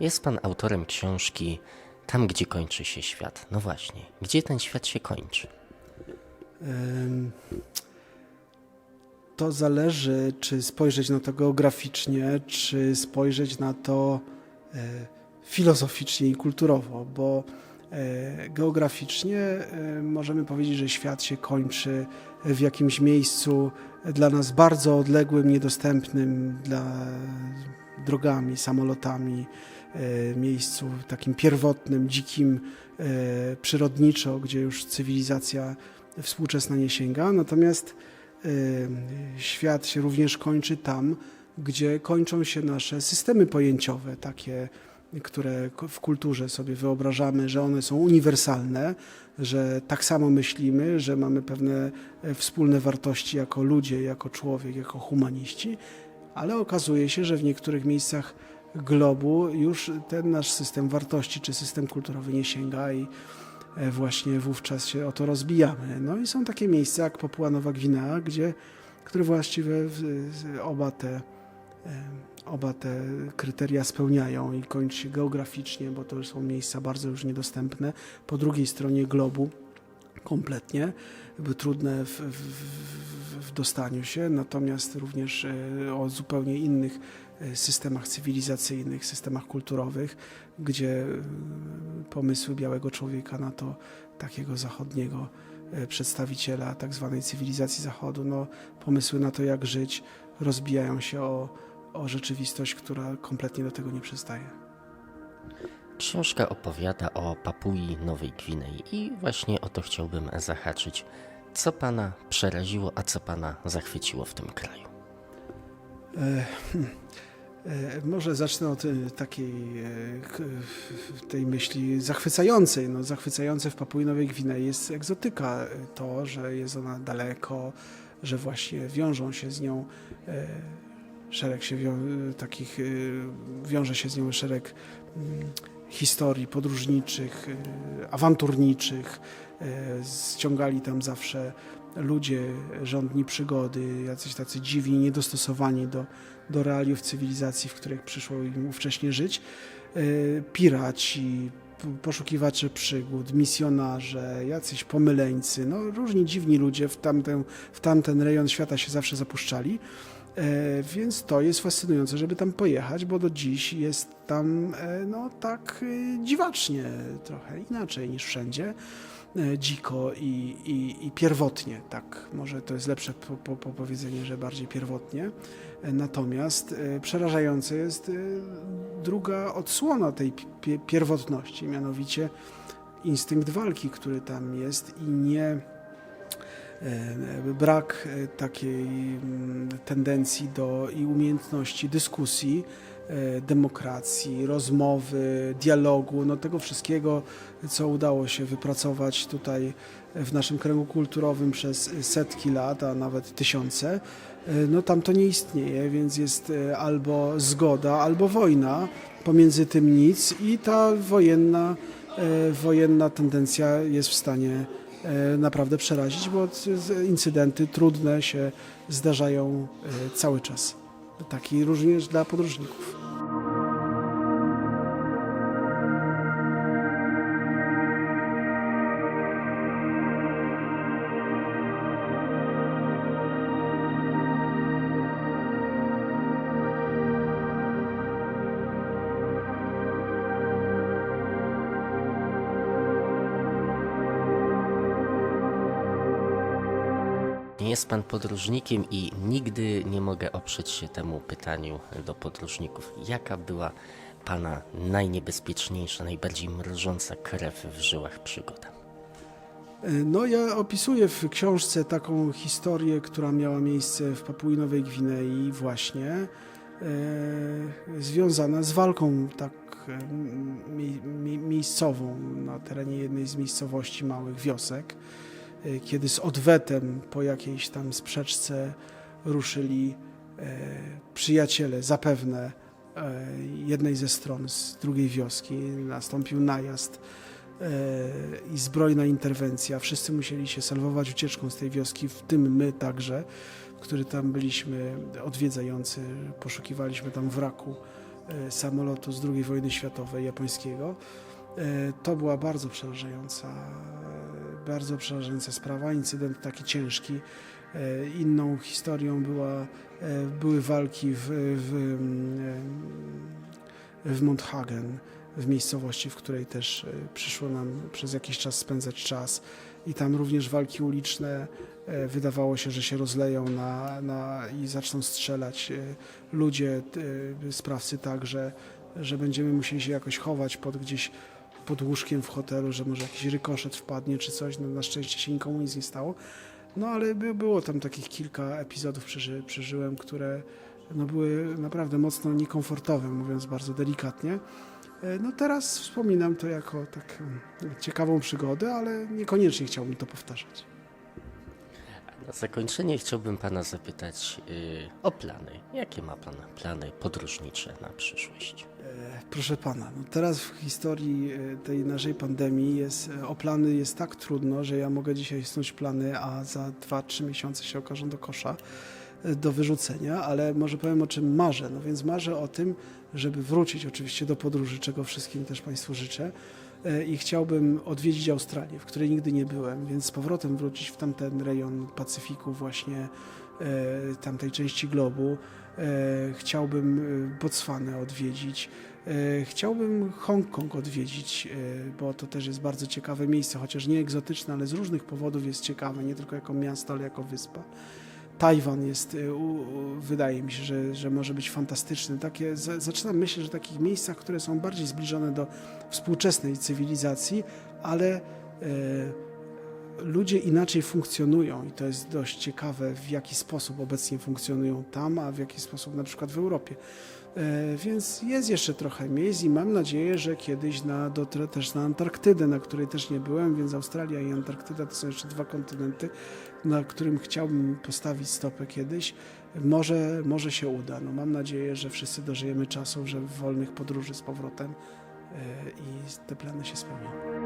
Jest pan autorem książki Tam, gdzie kończy się świat. No właśnie, gdzie ten świat się kończy? To zależy, czy spojrzeć na to geograficznie, czy spojrzeć na to e, filozoficznie i kulturowo, bo e, geograficznie e, możemy powiedzieć, że świat się kończy w jakimś miejscu dla nas bardzo odległym, niedostępnym dla drogami, samolotami, miejscu takim pierwotnym, dzikim, e, przyrodniczo, gdzie już cywilizacja współczesna nie sięga. Natomiast y, świat się również kończy tam, gdzie kończą się nasze systemy pojęciowe, takie, które w kulturze sobie wyobrażamy, że one są uniwersalne, że tak samo myślimy, że mamy pewne e, wspólne wartości jako ludzie, jako człowiek, jako humaniści, ale okazuje się, że w niektórych miejscach globu już ten nasz system wartości czy system kulturowy nie sięga i e, właśnie wówczas się o to rozbijamy. No i są takie miejsca jak Papua Nowa Gwinea, gdzie, które właściwie oba te, e, oba te kryteria spełniają i kończy się geograficznie, bo to są miejsca bardzo już niedostępne. Po drugiej stronie globu kompletnie, były trudne w, w, w, dostaniu się, natomiast również e, o zupełnie innych systemach cywilizacyjnych, systemach kulturowych, gdzie e, pomysły białego człowieka na to takiego zachodniego e, przedstawiciela tak zwanej cywilizacji zachodu, no, pomysły na to, jak żyć, rozbijają się o, o rzeczywistość, która kompletnie do tego nie przystaje. Książka opowiada o Papui Nowej Gwinei i właśnie o to chciałbym zahaczyć. Co pana przeraziło, a co pana zachwyciło w tym kraju? E, hmm, e, Może zacznę od e, takiej e, tej myśli zachwycającej. No, zachwycające w Papui Nowej Gwinei jest egzotyka. E, To, że jest ona daleko, że właśnie wiążą się z nią e, szereg się wią- takich, e, wiąże się z nią szereg mm, historii podróżniczych, e, awanturniczych. E, Ściągali tam zawsze ludzie żądni przygody, jacyś tacy dziwni, niedostosowani do, do realiów cywilizacji, w których przyszło im ówcześnie żyć. E, Piraci, poszukiwacze przygód, misjonarze, jacyś pomyleńcy, no różni dziwni ludzie w tamten, w tamten rejon świata się zawsze zapuszczali. E, Więc to jest fascynujące, żeby tam pojechać, bo do dziś jest tam e, no tak e, dziwacznie, trochę inaczej niż wszędzie dziko i, i, i pierwotnie, tak, może to jest lepsze po, po, po powiedzenie, że bardziej pierwotnie. Natomiast przerażające jest druga odsłona tej pi- pierwotności, mianowicie instynkt walki, który tam jest i nie brak e, takiej mm, tendencji do i umiejętności dyskusji, e, demokracji, rozmowy, dialogu, no tego wszystkiego, co udało się wypracować tutaj w naszym kręgu kulturowym przez setki lat, a nawet tysiące, e, no tam to nie istnieje, więc jest e, albo zgoda, albo wojna, pomiędzy tym nic i ta wojenna, e, wojenna tendencja jest w stanie e, naprawdę przerazić, bo incydenty trudne się zdarzają e, cały czas. Taki również dla podróżników. Jest pan podróżnikiem i nigdy nie mogę oprzeć się temu pytaniu do podróżników. Jaka była pana najniebezpieczniejsza, najbardziej mrożąca krew w żyłach przygoda? E, No ja opisuję w książce taką historię, która miała miejsce w Papui Nowej Gwinei właśnie, e, związana z walką tak e, mi, mi, miejscową na terenie jednej z miejscowości małych wiosek, kiedy z odwetem po jakiejś tam sprzeczce ruszyli e, przyjaciele, zapewne e, jednej ze stron z drugiej wioski, nastąpił najazd e, i zbrojna interwencja. Wszyscy musieli się salwować ucieczką z tej wioski, w tym my także, który tam byliśmy odwiedzający, poszukiwaliśmy tam wraku e, samolotu z II wojny światowej japońskiego. E, To była bardzo przerażająca, e, bardzo przerażająca sprawa, incydent taki ciężki. E, Inną historią była, e, były walki w, w, mm, w Monthagen, w miejscowości, w której też e, przyszło nam przez jakiś czas spędzać czas. I tam również walki uliczne e, wydawało się, że się rozleją na, na, i zaczną strzelać e, ludzie, e, sprawcy tak, że, że będziemy musieli się jakoś chować pod gdzieś pod łóżkiem w hotelu, że może jakiś rykoszet wpadnie czy coś. No, na szczęście się nikomu nic nie stało. No ale by, było tam takich kilka epizodów przeży, przeżyłem, które no, były naprawdę mocno niekomfortowe, mówiąc bardzo delikatnie. E, No teraz wspominam to jako taką ciekawą przygodę, ale niekoniecznie chciałbym to powtarzać. Na zakończenie chciałbym pana zapytać y, o plany. Jakie ma pan plany podróżnicze na przyszłość? E, Proszę pana, no teraz w historii e, tej naszej pandemii jest, e, o plany jest tak trudno, że ja mogę dzisiaj snuć plany, a za 2-3 miesiące się okażą do kosza do wyrzucenia, ale może powiem o czym marzę. No więc marzę o tym, żeby wrócić oczywiście do podróży, czego wszystkim też Państwu życzę. E, I chciałbym odwiedzić Australię, w której nigdy nie byłem, więc z powrotem wrócić w tamten rejon Pacyfiku, właśnie e, tamtej części globu. E, Chciałbym Botswanę odwiedzić. Chciałbym Hongkong odwiedzić, bo to też jest bardzo ciekawe miejsce, chociaż nie egzotyczne, ale z różnych powodów jest ciekawe, nie tylko jako miasto, ale jako wyspa. Tajwan jest, u, wydaje mi się, że, że może być fantastyczny. Takie, za, zaczynam myśleć o takich miejscach, które są bardziej zbliżone do współczesnej cywilizacji, ale e, ludzie inaczej funkcjonują i to jest dość ciekawe, w jaki sposób obecnie funkcjonują tam, a w jaki sposób na przykład w Europie. E, Więc jest jeszcze trochę miejsc i mam nadzieję, że kiedyś na, dotrę też na Antarktydę, na której też nie byłem, więc Australia i Antarktyda to są jeszcze dwa kontynenty, na którym chciałbym postawić stopę kiedyś. Może, może się uda. No, mam nadzieję, że wszyscy dożyjemy czasu, że wolnych podróży z powrotem e, i te plany się spełnią.